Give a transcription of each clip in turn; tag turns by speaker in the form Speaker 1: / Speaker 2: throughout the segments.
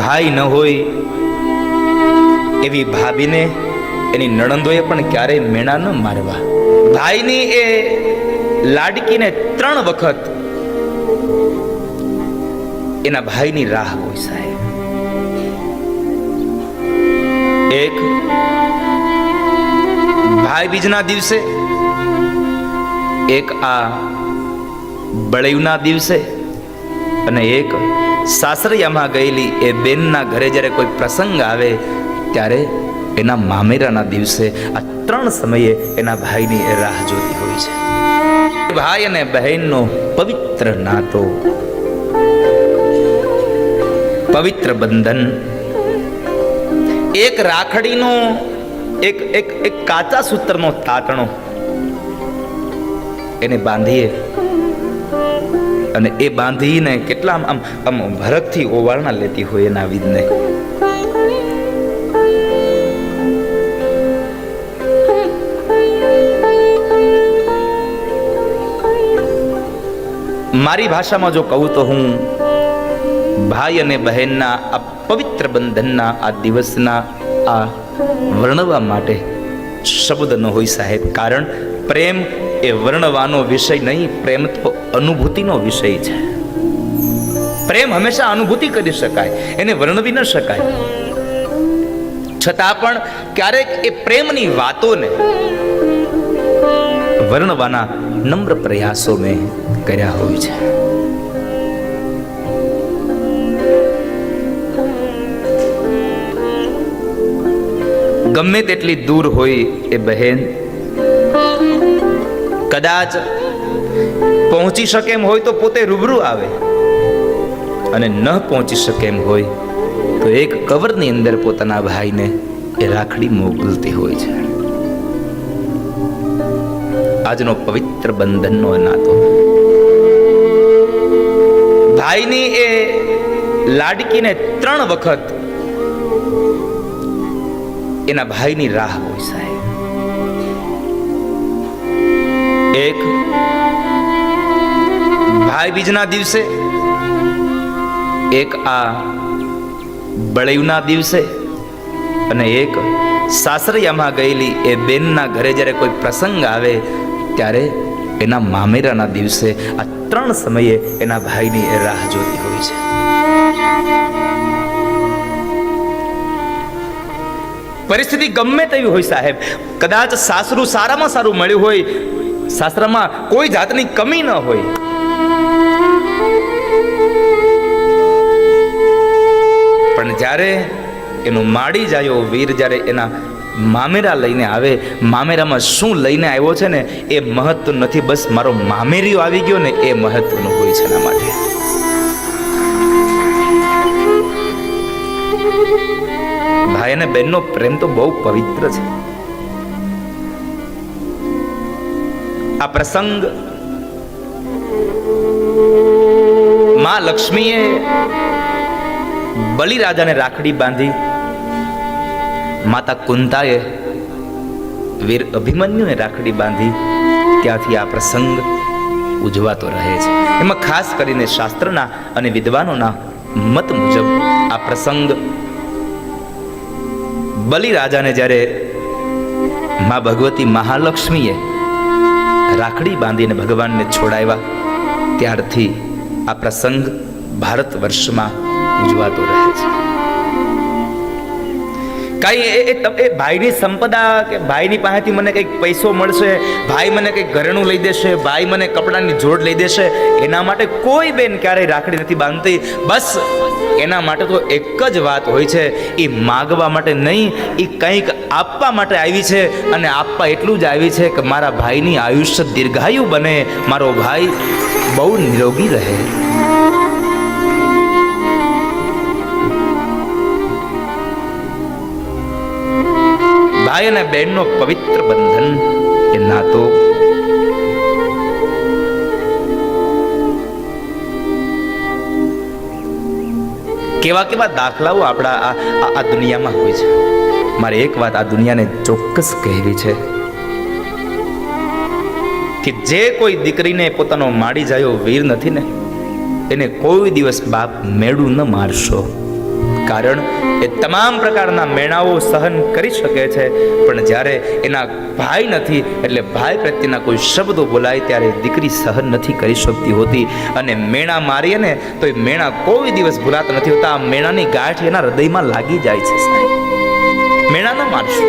Speaker 1: ભાઈ ન હોય એવી ભાભીને એની નણંદોએ પણ ક્યારેય મેણા ન મારવા. ભાઈની એ લાડકીને ત્રણ વખત એના ભાઈની રાહ હોય સાહેબ. એક, ભાઈ બીજના દિવસે. એક આ બળેવના દિવસે. અને એક સાસરિયામાં ગયેલી એ બેનના ઘરે જ્યારે કોઈ પ્રસંગ આવે, ત્યારે એના મામેરાના દિવસે આ ત્રણ સમયે એના ભાઈની એ રાહ જોતી હોય છે. ભાઈ અને બહેનનો પવિત્ર નાતો, પવિત્ર બંધન, એક રાખડીનો, એક એક એક કાચા સૂત્રનો તાતણો એને બાંધીએ અને એ બાંધીને કેટલા આમ આમ ભરકથી ઓવારણા લેતી હોય એના વિધને. મારી ભાષામાં જો કહું તો હું ભાઈ અને બહેનના, આ પવિત્ર બંધનના, આ દિવસના, આ વર્ણવા માટે શબ્દ ન હોય સાહેબ. કારણ પ્રેમ એ વર્ણવાનો વિષય નહીં, પ્રેમ તો અનુભૂતિનો વિષય છે. પ્રેમ હંમેશા અનુભૂતિ કરી શકાય, એને વર્ણવી ન શકાય. છતાં પણ ક્યારેક એ પ્રેમની વાતોને વર્ણવાના નમ્ર પ્રયાસો મેં કર્યા હોય છે. ગમે તેટલી દૂર હોય એ બહેન કદાચ પહોંચી શકે એમ હોય તો પોતે રૂબરૂ આવે. અને ન પહોંચી શકે એમ હોય તો એક કવરની અંદર પોતાના ભાઈને એ રાખડી મોકલતી હોય છે. આજનો પવિત્ર બંધનનો નાતો ભાઈની એ લાડકીને ત્રણ વખત એના ભાઈની રાહ હોય સાહેબ. ભાઈ બીજના દિવસે, એક આ બળયુના દિવસે અને એક સાસરિયામાં ગયેલી એ બેનના ઘરે જ્યારે કોઈ પ્રસંગ આવે ત્યારે એના મામેરાના દિવસે આ ત્રણ સમયે એના ભાઈની એ રાહ જોતી હોય છે. પરિસ્થિતિ ગમે તેવી હોય સાહેબ. કદાચ સાસરું સારામાં સારું મળ્યું હોય, સાસરામાં કોઈ જાતની કમી ન હોય જ્યારે એનું માડી જાયો વીર, જ્યારે એના મામેરા લઈને આવે, મામેરામાં શું લઈને આવ્યો છે ને, એ મહત્વ નથી, બસ મારો મામેરીઓ આવી ગયો ને, એ મહત્વનું હોય છે એના માટે. ભાઈ અને બહેનનો પ્રેમ તો બહુ પવિત્ર છે. આ પ્રસંગમાં લક્ષ્મીએ બલિરાજાને રાખડી બાંધી માતા કુંતાએ વીર અભિમન્યુને રાખડી બાંધી ત્યાંથી આ પ્રસંગ ઉજવાતો રહે છે. એમાં ખાસ કરીને શાસ્ત્રના અને વિદ્વાનોના મત મુજબ આ પ્રસંગ બલિરાજાને જ્યારે મા ભગવતી મહાલક્ષ્મીએ રાખડી બાંધીને ભગવાનને છોડાવ્યા, ત્યારથી આ પ્રસંગ ભારત વર્ષમાં ઉજવાતો રહે છે. કઈ એ ભાઈની સંપદા કે ભાઈની પાસેથી મને કંઈક પૈસો મળશે, ભાઈ મને કંઈક ઘરેણું લઈ દેશે, ભાઈ મને કપડાની જોડ લઈ દેશે, એના માટે કોઈ બેન ક્યારેય રાખડી નથી બાંધતી. બસ, એના માટે તો એક જ વાત હોય છે એ માગવા માટે નહીં એ કંઈક આપવા માટે આવી છે, અને આપવા એટલું જ આવી છે કે મારા ભાઈની આયુષ્ય દીર્ઘાયુ બને, મારો ભાઈ બહુ નિરોગી રહે. ભાઈ અને બહેનનો પવિત્ર બંધન એ નાતો. કેવા કેવા દાખલાઓ આપણા આ આ- દુનિયામાં હોય છે. મારે એક વાત આ દુનિયાને ચોક્કસ કહેવી છે. કે જે કોઈ દીકરીને પોતાનો માડી જાયો વીર નથી ને, એને કોઈ દિવસ બાપ મેળું ન મારશો. કારણ એ તમામ પ્રકારના મેણાઓ સહન કરી શકે છે. પણ જ્યારે એના ભાઈ નથી, એટલે ભાઈ પ્રત્યેના કોઈ શબ્દો બોલાય ત્યારે દીકરી સહન નથી કરી શકતી હોતી. અને મેણા મારીએ ને તો એ મેણા કોઈ દિવસ ભૂલાતા નથી હોતા. આ મેણાની ગાંઠ એના હૃદયમાં લાગી જાય છે સાહેબ. મેણા ન મારશું.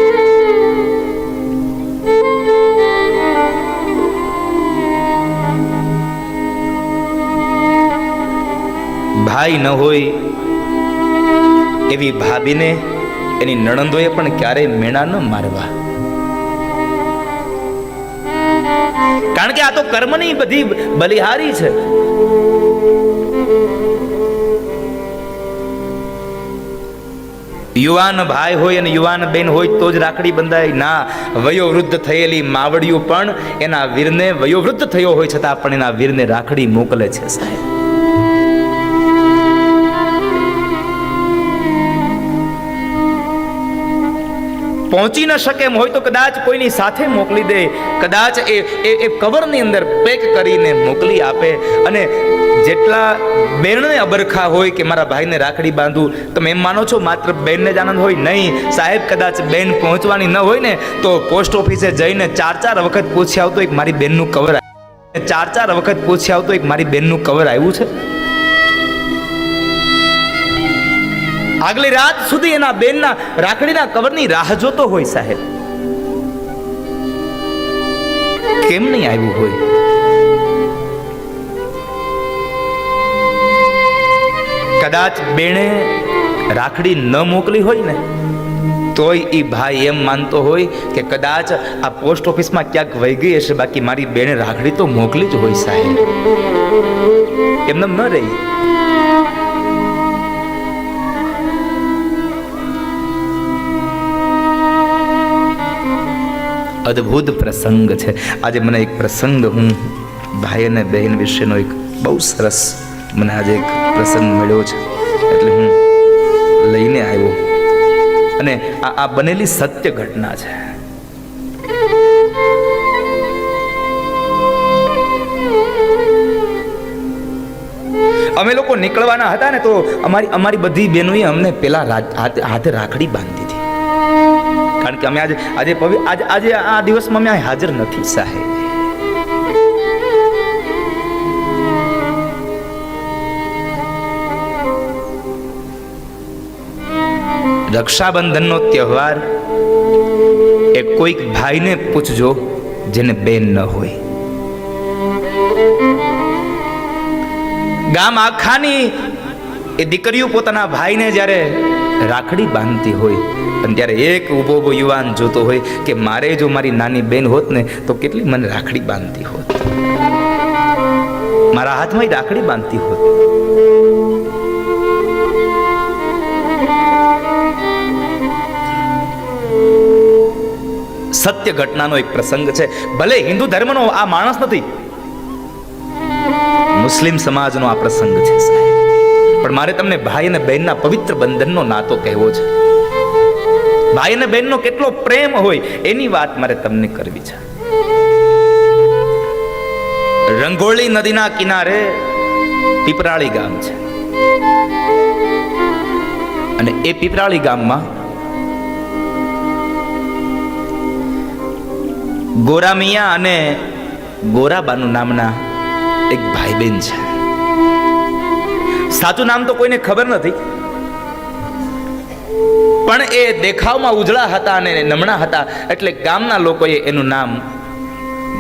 Speaker 1: ભાઈ ન હોય એવી ભાભીને એની નણંદોએ પણ ક્યારેય મેણા ન મારવા. કારણ કે આ તો કર્મની બધી બલિહારી છે. યુવાન ભાઈ હોય અને યુવાન બેન હોય તો જ રાખડી બંધાય. ના, વયોવૃદ્ધ થયેલી માવડીઓ પણ એના વીરને વયોવૃદ્ધ થયો હોય છતાં પણ એના વીરને રાખડી મોકલે છે સાહેબ. પહોંચી ન શકે એમ હોય તો કદાચ કોઈની સાથે મોકલી દે. કદાચ એ એ કવરની અંદર પેક કરીને મોકલી આપે. અને જેટલા બેનને અબરખા હોય કે મારા ભાઈને રાખડી બાંધું, તમે એમ માનો છો માત્ર બેનને જ આનંદ હોય? નહીં. સાહેબ, કદાચ બેન પહોંચવાની ન હોય ને, તો પોસ્ટ ઓફિસે જઈને ચાર ચાર વખત પૂછી આવતો એક મારી બેનનું કવર. ચાર ચાર વખત પૂછી આવતો એક મારી બેનનું કવર આવ્યું છે? આગલી રાત સુધી એના બેનના રાખડીના કવરની રાહ જોતો હોય સાહેબ. કેમ નહીં આવ્યું હોય? કદાચ બેણે રાખડી ન મોકલી હોય ને, તોય એ ભાઈ એમ માનતો હોય કે કદાચ આ પોસ્ટ ઓફિસમાં ક્યાંક વહી ગઈ હશે, બાકી મારી બેને રાખડી તો મોકલી જ હોય સાહેબ. એમને ન રહી. અદ્ભુત પ્રસંગ છે. આજે મને એક પ્રસંગ હું ભાઈ અને બહેન વિશેનો એક બહુ સરસ મને આજે એક પ્રસંગ મળ્યો છે. એટલે હું લઈને આવ્યો. અને આ આ બનેલી સત્ય ઘટના છે. અમે લોકો નીકળવાના હતા ને તો અમારી અમારી બધી બહેનોએ અમને પેલા હાથે રાખડી બાંધી. કારણ કે અમે આજે આજે આજે આજે આ દિવસમાં અમે હાજર નથી. સાહેબ. રક્ષાબંધનનો તહેવાર એ કોઈક ભાઈને પૂછજો જેને બેન ન હોય. ગામ આખાની એ દીકરીઓ પોતાના ભાઈને જ્યારે રાખડી બાંધતી હોય. અને ત્યારે એક ઊભો ઊભો યુવાન જોતો હોય કે મારે જો મારી નાની બેન હોત ને, તો કેટલી મને રાખડી બાંધતી હોત. મારા હાથમાં રાખડી બાંધતી હોત. સત્ય ઘટનાનો એક પ્રસંગ છે. ભલે હિન્દુ ધર્મનો આ માણસ નથી, મુસ્લિમ સમાજનો આ પ્રસંગ છે, સાહેબ. પણ મારે તમને ભાઈ અને બહેનના પવિત્ર બંધનનો નાતો કહેવો છે. ભાઈ અને બહેનનો કેટલો પ્રેમ હોય એની વાત મારે તમને કરવી છે. રંગોળી નદીના કિનારે પીપરાળી ગામ છે. અને એ પીપરાળી ગામમાં ગોરામિયા અને ગોરાબાનુ નામના એક ભાઈ બહેન છે. સાચું નામ તો કોઈને ખબર નથી. પણ એ દેખાવમાં ઉજળા હતા અને નમણા હતા એટલે ગામના લોકોએ એનું નામ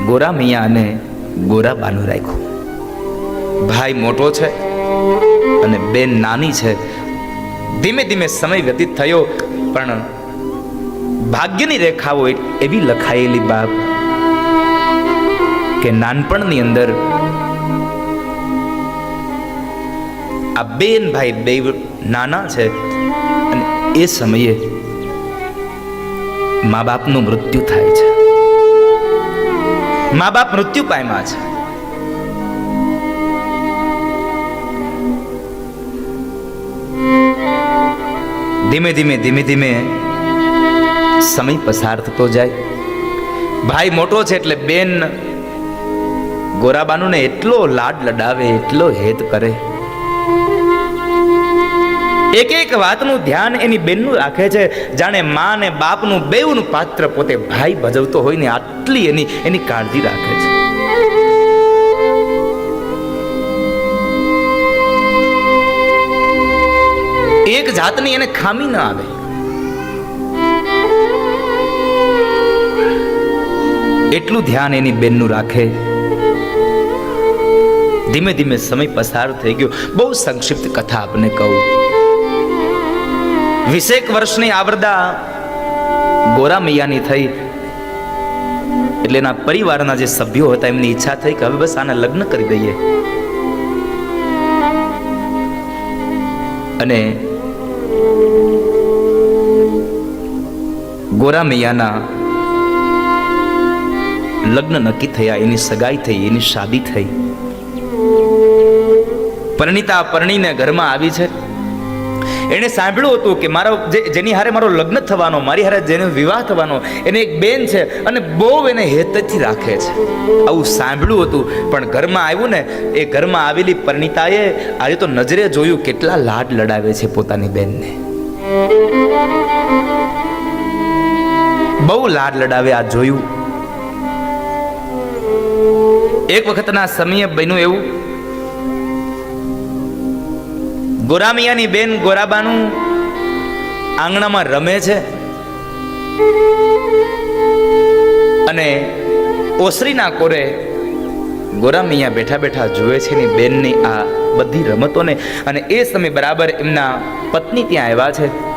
Speaker 1: ગોરામિયા અને ગોરાબાનું રાખ્યું. ભાઈ મોટો છે અને બેન નાની છે. ધીમે ધીમે સમય વ્યતીત થયો, પણ ભાગ્યની રેખાઓ એવી લખાયેલી બાપ કે નાનપણની અંદર આ બેન ભાઈ બે નાના છે. અને એ સમયે મા બાપનું મૃત્યુ થાય છે. મા બાપ મૃત્યુ પામ્યા છે. ધીમે ધીમે ધીમે ધીમે સમય પસાર થતો જાય. ભાઈ મોટો છે એટલે બેન ગોરાબાનુને એટલો લાડ લડાવે, એટલો હેત કરે. એક એક વાતનું ધ્યાન એની બેનનું રાખે છે. જાણે મા ને બાપનું બેઉનું પાત્ર પોતે ભાઈ ભજવતો હોય ને આટલી એની એની કાળજી રાખે છે. એક જાતની એને ખામી ન આવે. એટલું ધ્યાન એની બેનનું રાખે. ધીમે ધીમે સમય પસાર થઈ ગયો. બહુ સંક્ષિપ્ત કથા આપને કહું. વીસેક વર્ષની આવરદા ગોરા મૈયાની થઈ. એટલે એના પરિવારના જે સભ્યો હતા, એમની ઈચ્છા થઈ કે હવે બસ આના લગ્ન કરી દઈએ. અને ગોરા મૈયાના લગ્ન નક્કી થયા, એની સગાઈ થઈ, એની શાદી થઈ. પરણિતા પરણીને ઘરમાં આવી છે. એણે સાંભળ્યું હતું કે મારો જે, જેની હારે મારો લગ્ન થવાનો, મારી હારે જેનો વિવાહ થવાનો, એને એક બેન છે અને બહુ એને હેતથી રાખે છે. આવું સાંભળ્યું હતું, પણ ઘરમાં આવ્યું ને, એ ઘરમાં આવેલી પરણિતાએ આજે તો નજરે જોયું કેટલા લાડ લડાવે છે પોતાની બેનને. બહુ લાડ લડાવે આ જોયું. એક વખતના સમયે બન્યું એવું ગોરામિયાની બેન ગોરાબાનું આંગણામાં રમે છે. અને ઓસરીના કોરે ગોરામિયા બેઠા બેઠા જુએ છે એની બેનની આ બધી રમતોને. અને એ સમય બરાબર એમના પત્ની ત્યાં આવ્યા છે.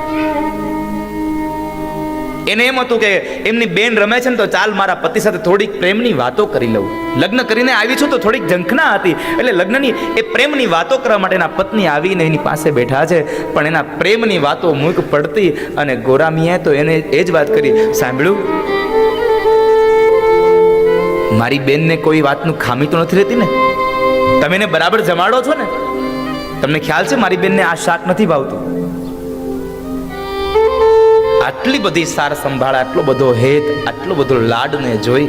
Speaker 1: એને એમ હતું કે એમની બેન રમે છે ને તો ચાલ મારા પતિ સાથે થોડીક પ્રેમની વાતો કરી લઉં. લગ્ન કરીને આવી છું તો થોડીક ઝંખના હતી. એટલે લગ્નની એ પ્રેમની વાતો કરવા માટે એના પત્ની આવીને એની પાસે બેઠા છે. પણ એના પ્રેમની વાતો મૂક પડતી અને ગોરામીએ તો એને એ જ વાત કરી, સાંભળ્યું? મારી બેનને કોઈ વાતનું ખામી તો નથી રહેતી ને? તમે એને બરાબર જમાડો છો ને? તમને ખ્યાલ છે મારી બેનને આ શાક નથી ભાવતું? આટલી બધી સાર સંભાળ, આટલો બધો હેત, આટલો બધો લાડને જોઈ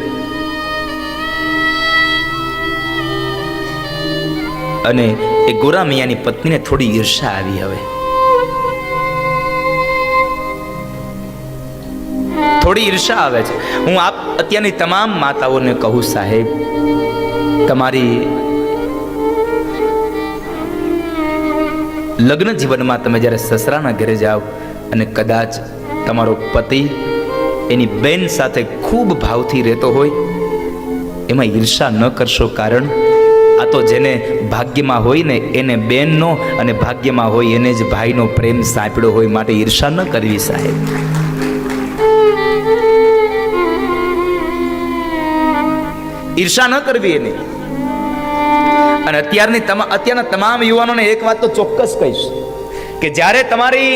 Speaker 1: અને એ ગોરા મિયાની પત્નીને થોડી ઈર્ષા આવી હવે. થોડી ઈર્ષા આવે છે. હું આપ અત્યારની તમામ માતાઓને કહું સાહેબ, તમારી લગ્ન જીવનમાં તમે જ્યારે સસરાના ઘરે જાઓ અને કદાચ તમારો પતિ એની બેન સાથે ખૂબ ભાવથી રહેતો હોય, એમાં ઈર્ષા ન કરશો કારણ આ તો જેને ભાગ્યમાં હોય ને એને બેનનો અને ભાગ્યમાં હોય એને જ ભાઈનો પ્રેમ સાંપડ્યો હોય માટે ઈર્ષા ન કરવી સાહેબ. ઈર્ષા ન કરવી એની. અને અત્યારની અત્યારના તમામ યુવાનોને એક વાત તો ચોક્કસ કહીશ કે જ્યારે તમારી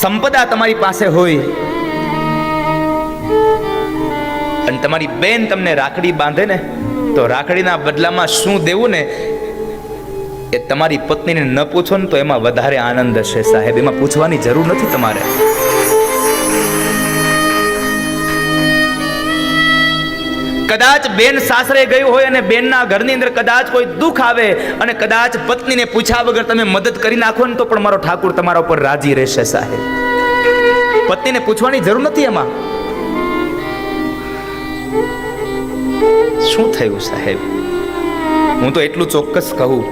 Speaker 1: સંપદા તમારી પાસે હોય અને તમારી બેન તમને રાખડી બાંધે ને, તો રાખડીના બદલામાં શું દેવું ને, એ તમારી પત્નીને ન પૂછો ને તો એમાં વધારે આનંદ હશે સાહેબ. એમાં પૂછવાની જરૂર નથી તમારે. કદાચ બેન સાસરે ગયું હોય અને બેનના ઘરની અંદર કદાચ કોઈ દુઃખ આવે અને કદાચ પત્નીને પૂછ્યા વગર તમે મદદ કરી નાખો ને તો પણ મારો ઠાકુર તમારા ઉપર રાજી રહેશે સાહેબ. પત્નીને પૂછવાની જરૂર નથી એમાં. શું થયું સાહેબ? હું તો એટલું ચોક્કસ કહું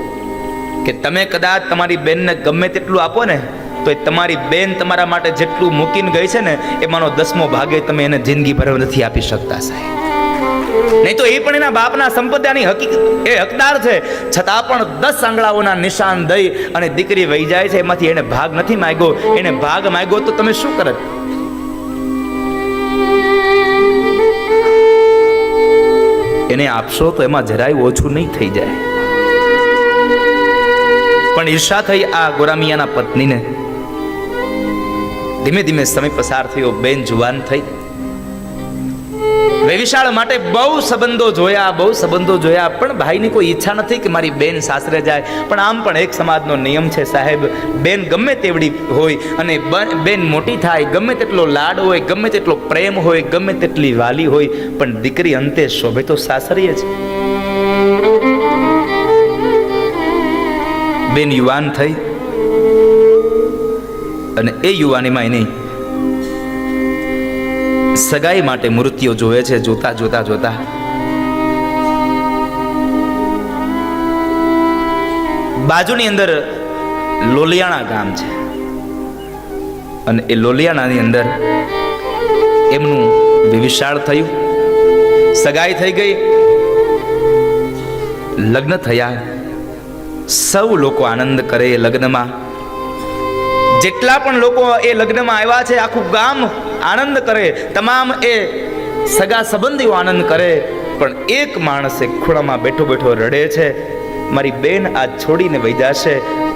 Speaker 1: કે તમે કદાચ તમારી બેનને ગમે તેટલું આપો ને, તો એ તમારી બેન તમારા માટે જેટલું મૂકીને ગઈ છે ને, એમાંનો દસમો ભાગે તમે એને જિંદગી ભર નથી આપી શકતા સાહેબ. નહીં તો એ પણ એના બાપના સંપદાની હકીકત એ હકદાર છે. છતાં પણ દસ આંગળાઓના નિશાન દઈ અને દીકરી વહી જાય છે. એમાંથી એને ભાગ નથી માગ્યો. એને ભાગ માગ્યો તો તમે શું કરત એને આપશો તો એમાં જરાય ઓછું નહીં થઈ જાય. પણ ઈર્ષા થઈ આ ગોરામિયાના પત્નીને. ધીમે ધીમે સમય પસાર થયો. બેન જુવાન થઈ. વેવિશાળ માટે બહુ સંબંધો જોયા, બહુ સંબંધો જોયા, પણ ભાઈની કોઈ ઈચ્છા નથી કે મારી બેન સાસરે જાય. પણ આમ પણ એક સમાજનો નિયમ છે સાહેબ, બેન ગમે તેવડી હોય અને બેન મોટી થાય, ગમે તેટલો લાડ હોય, ગમે તેટલો પ્રેમ હોય, ગમે તેટલી વાલી હોય, પણ દીકરી અંતે શોભે તો સાસરીએ જ. બેન યુવાન થઈ અને એ યુવાનીમાં એની સગાઈ માટે મૂર્તિઓ જોવે છે, જોતા જોતા જોતા. બાજુની અંદર લોલિયાણા ગામ છે. અને એ લોલિયાણાની અંદર એમનું વિવિશાળ થયું. સગાઈ થઈ ગઈ. લગ્ન થયા. સૌ લોકો આનંદ કરે એ લગ્નમાં. જેટલા પણ લોકો એ લગ્નમાં આવ્યા છે, આખું ગામ આનંદ કરે, તમામ એ સગા સંબંધીઓ આનંદ કરે, પણ એક માણસ એક ખૂણામાં બેઠો બેઠો રડે છે, મારી બેન આજ છોડીને વહી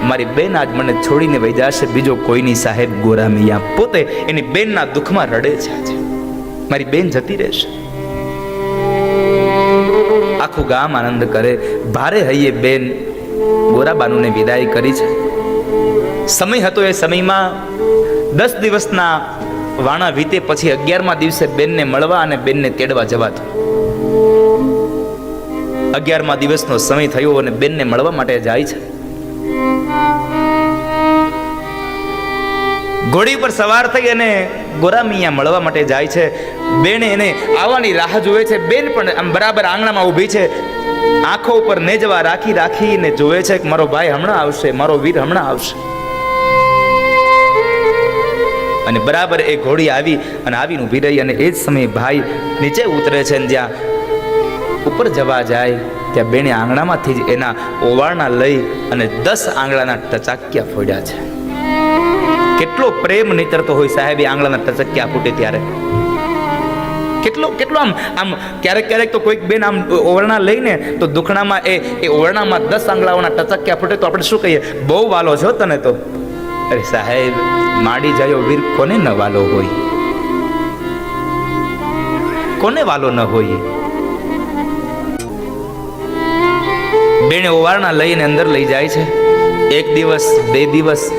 Speaker 1: મારી બેન આજ મને છોડીને વહી બીજો કોઈની સાહેબ ગોરા મિયા પોતે એની બેનના દુઃખમાં રડે છે મારી બેન જતી રહેશે. આખું ગામ આનંદ કરે, ભારે હૈયે બેન, ગોરાબાનુને વિદાય કરી છે. સમય હતો એ સમયમાં દસ દિવસના વાણા વીતે પછી અગિયારમા દિવસે બેનને મળવા અને બેનને તેડવા જવાતું અગિયારમા દિવસનો સમય થયો અને બેનને મળવા માટે જાય છે. ઘોડી પર સવાર થઈ અને ગોરામિયા મળવા માટે જાય છે. બેને એને આવવાની રાહ જોવે છે. બેન પણ આમ બરાબર આંગણામાં ઊભી છે. આંખો ઉપર નેજવા રાખી રાખીને જોવે છે કે મારો ભાઈ હમણાં આવશે, મારો વીર હમણાં આવશે. અને બરાબર એ ઘોડી આવી અને આવીને ઊભી રહી અને એ જ સમયે ભાઈ નીચે ઉતરે છે ને જ્યાં ઉપર જવા જાય, ત્યાં બેને આંગણામાંથી જ એના ઓવાળના લઈ અને દસ આંગળાના ટચાક્યા ફોડ્યા છે. કેટલો પ્રેમ નીતરતો હોય સાહેબ એ આંગળાના ટચક્યા ફૂટે ત્યારે. કેટલો કેટલો આમ આમ ક્યારેક ક્યારેક તો કોઈક બેન આમ ઓવરણા લઈને તો દુખણામાં એ એ ઓવરણામાં દસ આંગળાઓના ટચક્યા ફૂટે તો આપણે શું કહીએ? બહુ વાલો છો તને તો. અરે સાહેબ, માડી જાયો વીર કોને ન વાલો હોય? કોને વાલો ન હોય? બેને ઓવારણા લઈને અંદર લઈ જાય છે. એક દિવસ, બે દિવસ.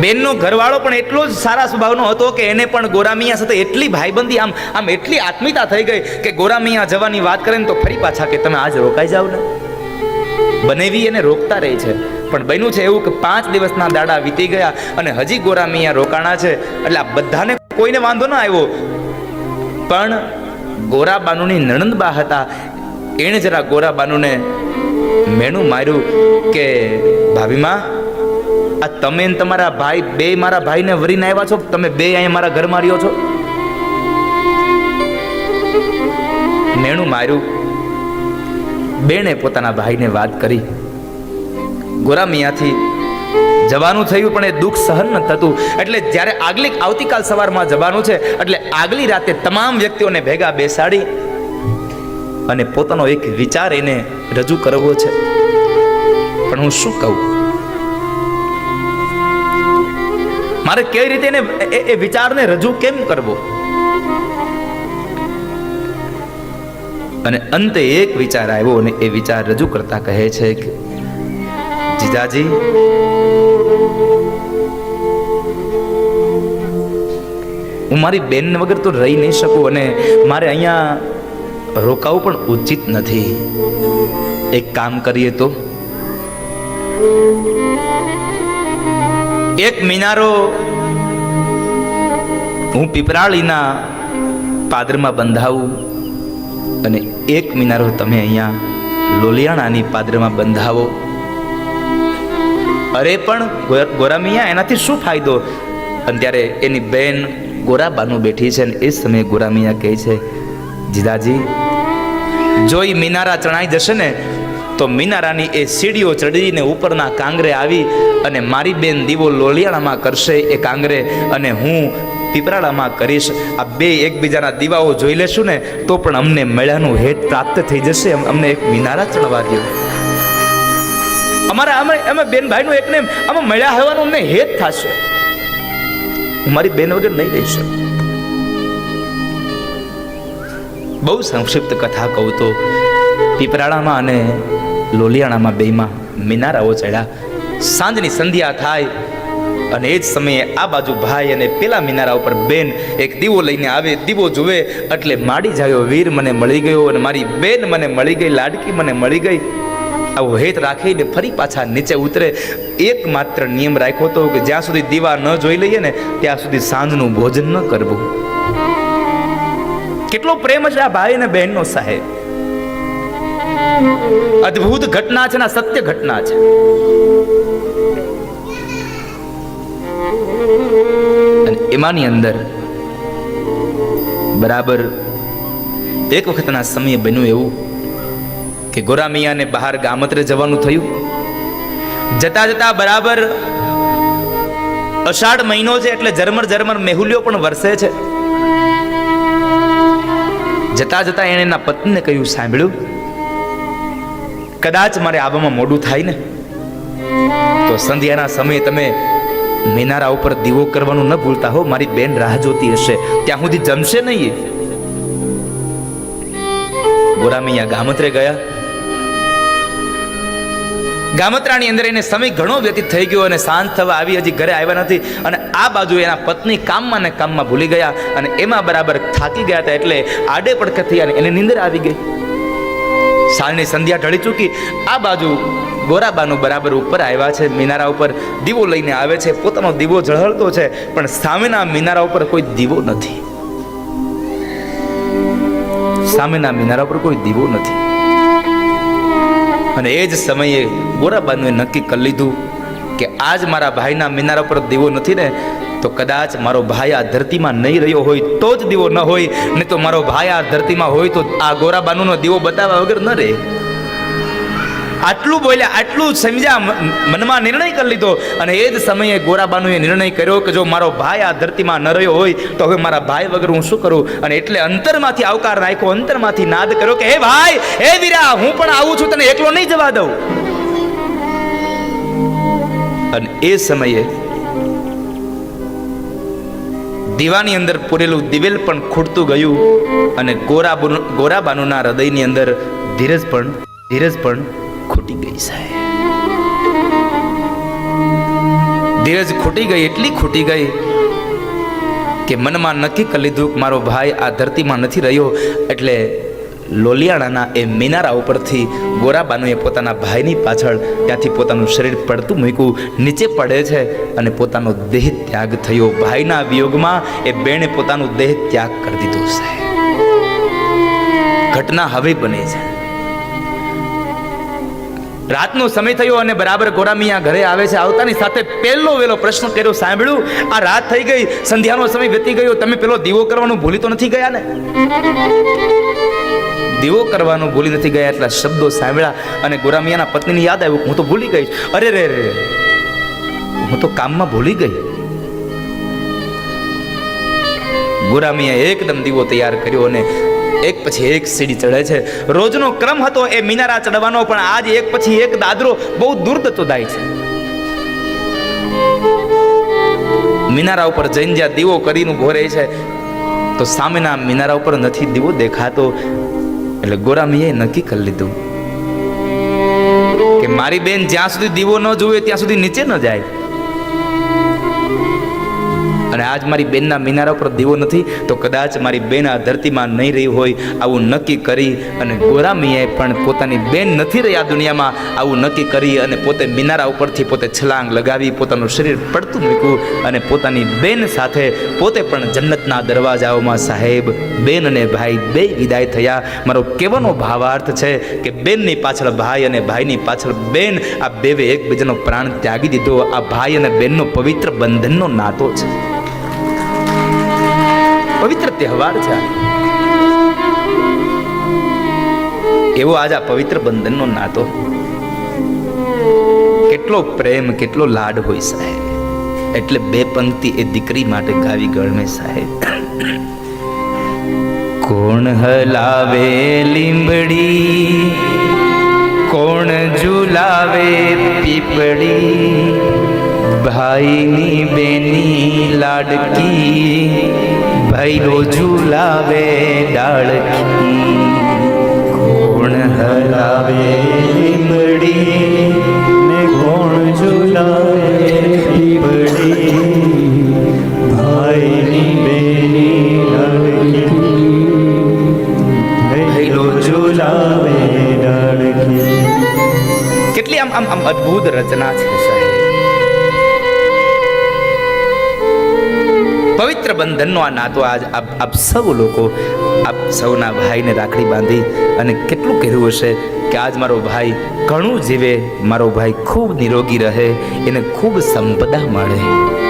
Speaker 1: બેનનો ઘરવાળો પણ એટલો જ સારા સ્વભાવનો હતો કે એને પણ ગોરામિયા સાથે એટલી ભાઈબંધી, આમ આમ એટલી આત્મીયતા થઈ ગઈ કે ગોરામિયા જવાની વાત કરે ને તો ફરી પાછા કે તમે આજ રોકાઈ જાઓ ને? બનેવી એને રોકતા રહે છે. પણ બન્યું છે એવું કે પાંચ દિવસના દાડા વીતી ગયા અને હજી ગોરા મિયા રોકાણા છે. એટલે આ બધાને કોઈને વાંધો ના આવ્યો. પણ ગોરાબાનુની નણંદબા હતા. એણે જરા ગોરાબાનુને મેણું માર્યું કે ભાભીમાં આ તમે તમારા ભાઈ, બે મારા ભાઈને વરીને આવ્યા છો? તમે બે અહીંયા મારા ઘરમાં રહ્યો છો? મેણું માર્યું. બેણે પોતાના ભાઈને વાત કરી. ગોરામિયાથી જવાનું થયું, પણ એ દુઃખ સહન ન થતું. એટલે જ્યારે આગલી આવતીકાલ સવારમાં જવાનું છે, એટલે આગલી રાતે તમામ વ્યક્તિઓને ભેગા બેસાડી અને પોતાનો એક વિચાર એને રજૂ કરવો છે. પણ હું શું કહું? મારે કેવી રીતે એને એ- વિચારને રજૂ કેમ કરવો? અને અંતે એક વિચાર આવ્યો અને એ વિચાર રજૂ કરતા કહે છે કે જીજાજી હું મારી બેન વગર તો રહી નહીં શકું અને મારે અહીંયા રોકાવું પણ ઉચિત નથી. એક કામ કરીએ તો. એક મિનારો હું પીપરાળીના પાદરમાં બંધાવું અને એક મિનારો તમે અહીંયા લોલિયાણાની પાદરમાં બંધાવો. અરે પણ ગોરામિયા, એનાથી શું ફાયદો? અને ત્યારે એની બેન ગોરાબાનું બેઠી છે અને એ સમયે ગોરામિયા કહે છે જીદાજી જો એ મિનારા ચણાઈ જશે ને, તો મિનારાની એ સીડીઓ ચડીને ઉપરના કાંગરે આવી અને મારી બેન દીવો લોલિયાણામાં કરશે એ કાંગરે અને હું પીપરાળામાં કરીશ. આ બે એકબીજાના દીવાઓ જોઈ લેશું ને, તો પણ અમને મેળાનું હેત પ્રાપ્ત થઈ જશે. અમને એક મિનારા ચણવા દો અમારા અમે અમે બેન ભાઈનું એકને અમે મળ્યા હોવાનું અમને હેત થશે. મારી બેન વગર નહીં રહી શકું. બહુ સંક્ષિપ્ત કથા કહું તો, પીપરાળામાં અને લોલિયાણામાં બેમાં મિનારાઓ ચડ્યા. સાંજની સંધ્યા થાય અને એ જ સમયે આ બાજુ ભાઈ અને પેલા મિનારા ઉપર બેન એક દીવો લઈને આવે, દીવો જુએ, એટલે માડી જાયો વીર મને મળી ગયો અને મારી બેન મને મળી ગઈ, લાડકી મને મળી ગઈ. આવો હેત રાખીને ફરી પાછા નીચે ઉતરે. એકમાત્ર નિયમ રાખ્યો હતો કે જ્યાં સુધી દીવા ન જોઈ લઈએ ને, ત્યાં સુધી સાંજનું ભોજન ન કરવું. કેટલો પ્રેમ છે આ ભાઈ અને બહેનનો સાહેબ. અદ્ભુત ઘટના છે ને સત્ય ઘટના છે. અને એમાંની અંદર બરાબર એક વખતના સમયે બન્યું એવું કે ગોરા મિયાને બહાર ગામત્રે જવાનું થયું? જતા જતા બરાબર અષાઢ મહિનો છે એટલે ઝરમર ઝરમર મેહુલિયો પણ વરસે છે. જતા જતા એણે એના પત્નીને કહ્યું, સાંભળ્યું? કદાચ મારે આવવામાં મોડું થાય ને? તો સંધ્યાના સમયે તમે મિનારા ઉપર દીવો કરવાનું ન ભૂલતા હો, મારી બેન રાહ જોતી હશે. ત્યાં સુધી જમશે નહીં. ગોરામૈયા ગામત્રે ગયા. ગામત્રાની અંદર એને સમય ઘણો વ્યતીત થઈ ગયો અને શાંત થવા આવી. હજી ઘરે આવ્યા નથી અને આ બાજુ એના પત્ની કામમાં ને કામમાં ભૂલી ગયા અને એમાં બરાબર થાકી ગયા હતા એટલે આડે પડખે થઈ અને એને નીંદર આવી ગઈ. સાંજની સંધ્યા ઢળી ચૂકી. આ બાજુ ગોરાબાનું બરાબર ઉપર આવ્યા છે, મિનારા ઉપર દીવો લઈને આવે છે. પોતાનો દીવો ઝળહળતો છે, પણ સામેના મિનારા ઉપર કોઈ દીવો નથી. સામેના મિનારા ઉપર કોઈ દીવો નથી. અને એ જ સમયે ગોરાબાનુએ નક્કી કરી લીધું કે આજ મારા ભાઈના મિનારા પર દીવો નથી ને, તો કદાચ મારો ભાઈ આ ધરતીમાં નહીં રહ્યો હોય તો જ દીવો ન હોય ને તો મારો ભાઈ આ ધરતીમાં હોય તો આ ગોરાબાનુનો દીવો બતાવવા વગર ન રહે. આટલું બોલ્યા, આટલું સમજ્યા મનમાં નિર્ણય કરી લીધો અને એ જ સમયે ગોરાબાનુએ નિર્ણય કર્યો કે જો મારો ભાઈ આ ધરતીમાં ન રહ્યો હોય, તો હવે મારા ભાઈ વગર હું શું કરું? અને એટલે અંતરમાંથી આવકાર નાખ્યો, અંતરમાંથી નાદ કર્યો કે, હે ભાઈ, હે વીરા, હું પણ આવું છું, તને એકલો નહીં જવા દઉં. અને એ સમયે દીવાની અંદર પૂરેલું દિવેલ પણ ખૂટતું ગયું અને ગોરાબુ ગોરાબાનુના હૃદયની અંદર ધીરજ પણ ધીરજ પણ ગઈ સાહેબ ધીરજ ખૂટી ગઈ, એટલી ખૂટી ગઈ કે મનમાં નક્કી કરી લીધું કે મારો ભાઈ આ ધરતીમાં નથી રહ્યો. એટલે લોલિયાણાના એ મિનારા ઉપરથી ગોરાબાનુએ પોતાના ભાઈની પાછળ ત્યાંથી પોતાનું શરીર પડતું મૂક્યું. નીચે પડે છે અને પોતાનો દેહ ત્યાગ થયો. ભાઈના વિયોગમાં એ બેણે પોતાનું દેહ ત્યાગ કરી દીધો સાહેબ ઘટના હવે બને છે. રાતનો સમય થયો અને બરાબર ગોરામિયા ઘરે આવે છે. આવતાની સાથે પહેલો વેલો પ્રશ્ન કર્યો, સાંભળ્યું? આ રાત થઈ ગઈ, સંધ્યાનો સમય વીતી ગયો. તમે પેલો દીવો કરવાનું ભૂલી તો નથી ગયા ને? દીવો કરવાનું ભૂલી નથી ગયા એટલા શબ્દો સાંભળ્યા અને ગોરામિયાના પત્નીને યાદ આવ્યું હું તો ભૂલી ગઈ. અરે રે રે હું તો કામમાં ભૂલી ગઈ. ગોરામિયા એકદમ દીવો તૈયાર કર્યો અને પછી એક સીડી ચડે છે. રોજનો ક્રમ હતો એ મિનારા ચડવાનો, પણ આજ એક પછી એક દાદરો બહુ દૂર ચોદાય છે. મિનારા ઉપર જઈને જ્યાં દીવો કરીને ઊભો રહે છે, તો સામેના મિનારા ઉપર નથી દીવો દેખાતો. એટલે ગોરામીએ નક્કી કરી લીધું કે મારી બેન જ્યાં સુધી દીવો ન જોવે ત્યાં સુધી નીચે ન જાય. અને આજ મારી બેનના મિનારા ઉપર દીવો નથી, તો કદાચ મારી બેન આ ધરતીમાં નહીં રહી હોય, આવું નક્કી કરી અને ગોરામીએ પણ પોતાની બેન નથી રહી આ દુનિયામાં, આવું નક્કી કરી અને પોતે મિનારા ઉપરથી પોતે છલાંગ લગાવી, પોતાનું શરીર પડતું મૂક્યું અને પોતાની બેન સાથે પોતે પણ જન્નતના દરવાજાઓમાં સાહેબ, બેન અને ભાઈ બે વિદાય થયા. મારો કહેવાનો ભાવાર્થ છે કે બેનની પાછળ ભાઈ અને ભાઈની પાછળ બેન, આ બેવે એકબીજાનો પ્રાણ ત્યાગી દીધો. આ ભાઈ અને બેનનો પવિત્ર બંધનનો નાતો છે. પવિત્ર તહેવાર છે. એવો આજ આ પવિત્ર બંધનનો નાતો. કેટલો પ્રેમ, કેટલો લાડ હોય સાહેબ. એટલે બે પંક્તિ એ દીકરી માટે ગાવી ગળમે સાહેબ. કોણ હલાવે લીંબડી? કોણ ઝુલાવે પીપળી? ભાઈની બેની લાડકી? ભાઈલો ઝુલાવે ડાળખી કોણ હલાવે લીંબડી?
Speaker 2: ને કોણ ઝુલાવે લીમડી ભાઈની બેની લાડકી ભૈરો ઝુલાવે આમ
Speaker 1: અદ્ભુત રચના છે સાહેબ. પવિત્ર બંધનનો આ નાતો આજ આપ સૌ લોકો, આપ સૌના ભાઈને રાખડી બાંધી અને કેટલું કહેવું હશે કે આજ મારો ભાઈ ઘણું જીવે, મારો ભાઈ ખૂબ નિરોગી રહે, એને ખૂબ સંપદા મળે.